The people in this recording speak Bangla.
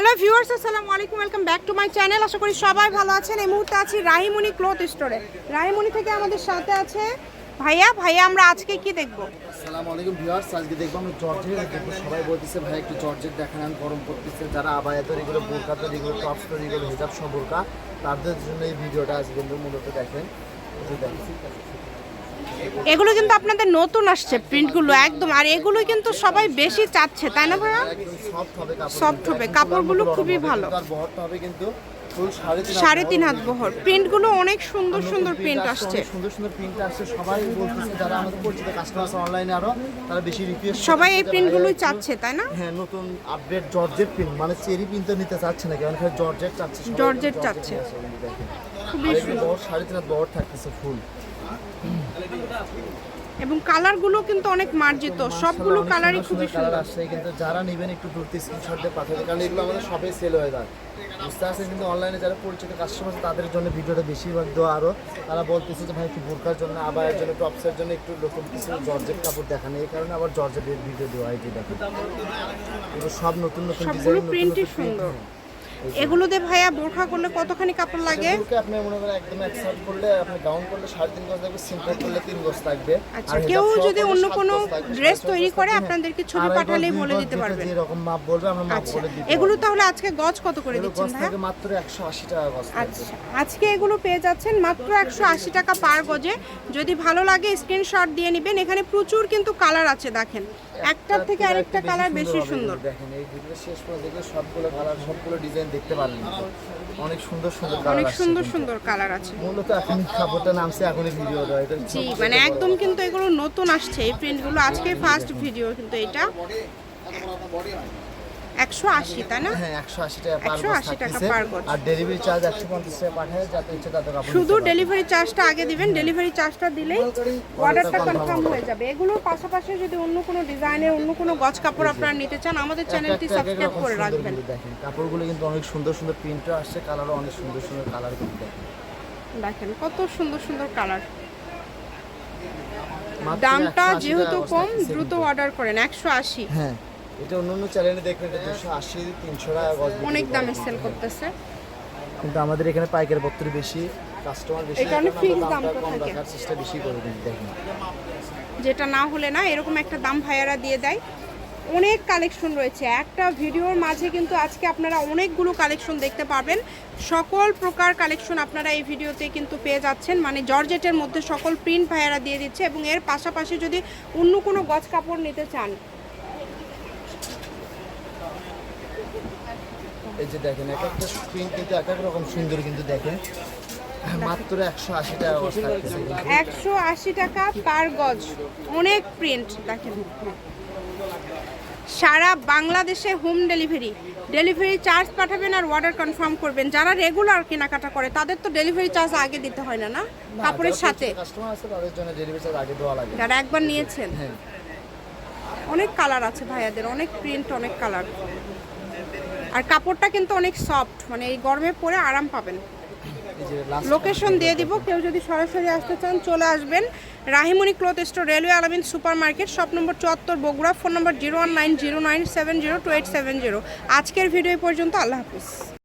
হ্যালো ভিউয়ার্স, আসসালামু আলাইকুম, welcome back to my channel. আশা করি সবাই ভালো আছেন। এই মুহূর্তে আছি রাহিমণি ক্লথ স্টোরে। রাহিমণি থেকে আমাদের সাথে আছে ভাইয়া। ভাইয়া, আমরা আজকে কি দেখব? আসসালামু আলাইকুম ভিউয়ার্স, আজকে দেখব আমরা জর্জেট। দেখব সবাই বলতেছে, ভাই, একটু জর্জেট দেখান আমি গরম করতেছে যারা আবায়া তৈরি করে, বোরকা তৈরি করে, টপস তৈরি করে, হেজাব সহ বোরকা, তাদের জন্য এই ভিডিওটা আজকে মূলত দেখেন। এগুলো কিন্তু আপনাদের নতুন আসছে প্রিন্টগুলো একদম। আর এগুলো কিন্তু সবাই বেশি চাচ্ছে তাই না ভাইয়া? সফট হবে কাপড়গুলো। খুবই ভালো। কিন্তু সাড়ে তিন হাত বহর। প্রিন্টগুলো অনেক সুন্দর সুন্দর প্রিন্ট আসছে, সুন্দর সুন্দর প্রিন্ট আসছে। সবাই বলতেছে যারা আমাদের পরিচিত কাস্টমার অনলাইনে আরও তারা বেশি রিকোয়েস্ট সবাই এই প্রিন্টগুলোই চাচ্ছে তাই না? হ্যাঁ নতুন আপডেট জর্জেট প্রিন্ট মানে চেরি প্রিন্ট তো নিতে চাচ্ছে না কারণ জর্জেট চাচ্ছে জর্জেট চাচ্ছে। খুবই বহর সাড়ে তিন হাত বহর থাকতেছে ফুল এবং কালারগুলো কিন্তু অনেক মার্জিত। সবগুলো কালারই খুবই সুন্দর আসছে কিন্তু যারা নেবেন একটু দূরতে স্ক্রিনশট দিয়ে পাঠাবে কারণ এগুলো আমাদের সবাই সেল হয়ে যায়। বুঝতে পারছেন? কিন্তু অনলাইনে যারা পরিচিত কাস্টমার আছে তাদের জন্য ভিডিওটা বেশিরভাগ দেওয়া আরও তারা বলতেছে যে ভাই একটু বোরকার জন্য আবায়ের জন্য টপসের জন্য একটু লোকম কিছু জর্জেট কাপড় দেখানো। এই কারণে আবার জর্জেটের ভিডিও দেওয়া হয় যে এগুলো সব নতুন নতুন ডিজাইন প্রিন্টই সুন্দর। এগুলো দিয়ে ভাইয়া বোরখা করলে কতখানি কাপড় লাগে? আপনি মনে করেন একদম এক সাইড করলে আপনি ডাউন করলে সাড়ে তিন গজ থাকবে সিম্পল করলে তিন গজ থাকবে আচ্ছা কেউ যদি অন্য কোনো ড্রেস তৈরি করে আপনাদেরকে ছবি পাঠালেই বলে দিতে পারবেন। যেরকম মাপ বলবে আমরা মাপ আচ্ছা বলে এগুলো তাহলে আজকে গজ কত করে দিচ্ছেন গজ ভাইয়া মাত্র একশো আশি টাকা গজ আচ্ছা আজকে এগুলো পেয়ে যাচ্ছেন মাত্র একশো আশি টাকা পার গজে। যদি ভালো লাগে স্ক্রিনশট দিয়ে নেবেন। এখানে প্রচুর কিন্তু কালার আছে দেখেন। একটার থেকে আরেকটা কালার বেশি সুন্দর দেখেন। এই ভিডিও শেষ দেখলে সবগুলো কালার সবগুলো ডিজাইন দেখতে পারলেন অনেক সুন্দর সুন্দর কালার অনেক সুন্দর সুন্দর কালার আছে। মূলত এখন খাবারটা নামছে এখন ভিডিও দেওয়া এটা জি মানে একদম কিন্তু এগুলো নতুন আসছে এই প্রিন্টগুলো আজকে ফার্স্ট ভিডিও কিন্তু এটা। একশো আশি তাই না? হ্যাঁ একশো আশি টাকা পার 180 টাকা per গজ। আর ডেলিভারি চার্জ একশো পঞ্চাশ টাকা পাঠায় যাতে ইচ্ছে কাপড় শুধু ডেলিভারি চার্জটা আগে দিবেন ডেলিভারি চার্জটা দিলেই অর্ডারটা কনফার্ম হয়ে যাবে। এগুলোর পাশাপাশি যদি অন্য কোনো ডিজাইনের অন্য কোনো গজ কাপড় আপনারা নিতে চান আমাদের চ্যানেলটি সাবস্ক্রাইব করে রাখবেন। দেখেন। কাপড়গুলো কিন্তু অনেক সুন্দর সুন্দর প্রিন্টও আসছে কালারও অনেক সুন্দর সুন্দর কালার কিন্তু দেখেন। দেখেন কত সুন্দর সুন্দর কালার দামটা যেহেতু কম দ্রুত অর্ডার করেন একশো আশি। হ্যাঁ। এটা অন্য অন্য চ্যানেলে দেখবেন এটা দুশো আশি তিনশো টাকা গজ অনেক। দামে সেল করতেছে। কিন্তু আমাদের এখানে পাইকারি পত্র বেশি কাস্টমার বেশি এই কারণে এজন্য fixed আমরা দামটা দামটা কম রাখার চেষ্টা বেশি করে কিন্তু দেখেন। যেটা না হলে না এরকম একটা দাম ভাইয়ারা দিয়ে দেয়। অনেক কালেকশন রয়েছে। একটা ভিডিওর মাঝে কিন্তু আজকে আপনারা অনেকগুলো কালেকশন দেখতে পাবেন। সকল প্রকার কালেকশন আপনারা এই ভিডিওতে কিন্তু পেয়ে যাচ্ছেন। মানে জর্জেটের মধ্যে সকল প্রিন্ট ভাইয়ারা দিয়ে দিচ্ছে এবং এর পাশাপাশি যদি অন্য কোনো গজ কাপড় নিতে চান এই যে দেখেন এক একটা প্রিন্ট কিন্তু এক এক রকম সুন্দর কিন্তু দেখেন। মাত্র একশো আশি টাকা একশো আশি টাকা পার গজ অনেক প্রিন্ট দেখেন। সারা বাংলাদেশে হোম ডেলিভারি ডেলিভারি চার্জ পাঠাবেন আর অর্ডার কনফার্ম করবেন। যারা রেগুলার কেনাকাটা করে তাদের তো ডেলিভারি চার্জ আগে দিতে হয় না না? কাপড়ের সাথে। যারা একবার নিয়েছেন। হ্যাঁ। অনেক কালার আছে ভাইয়াদের অনেক প্রিন্ট অনেক কালার আর কাপড়টা কিন্তু অনেক সফট মানে এই গরমে পরে আরাম পাবেন। লোকেশন দিয়ে দিব কেউ যদি সরাসরি আসতে চান চলে আসবেন Rahimoni cloth store railway Alamin super market shop number চুয়াত্তর Bogura phone number zero one nine zero nine seven zero two eight seven zero আজকের ভিডিও পর্যন্ত আল্লাহ হাফিজ।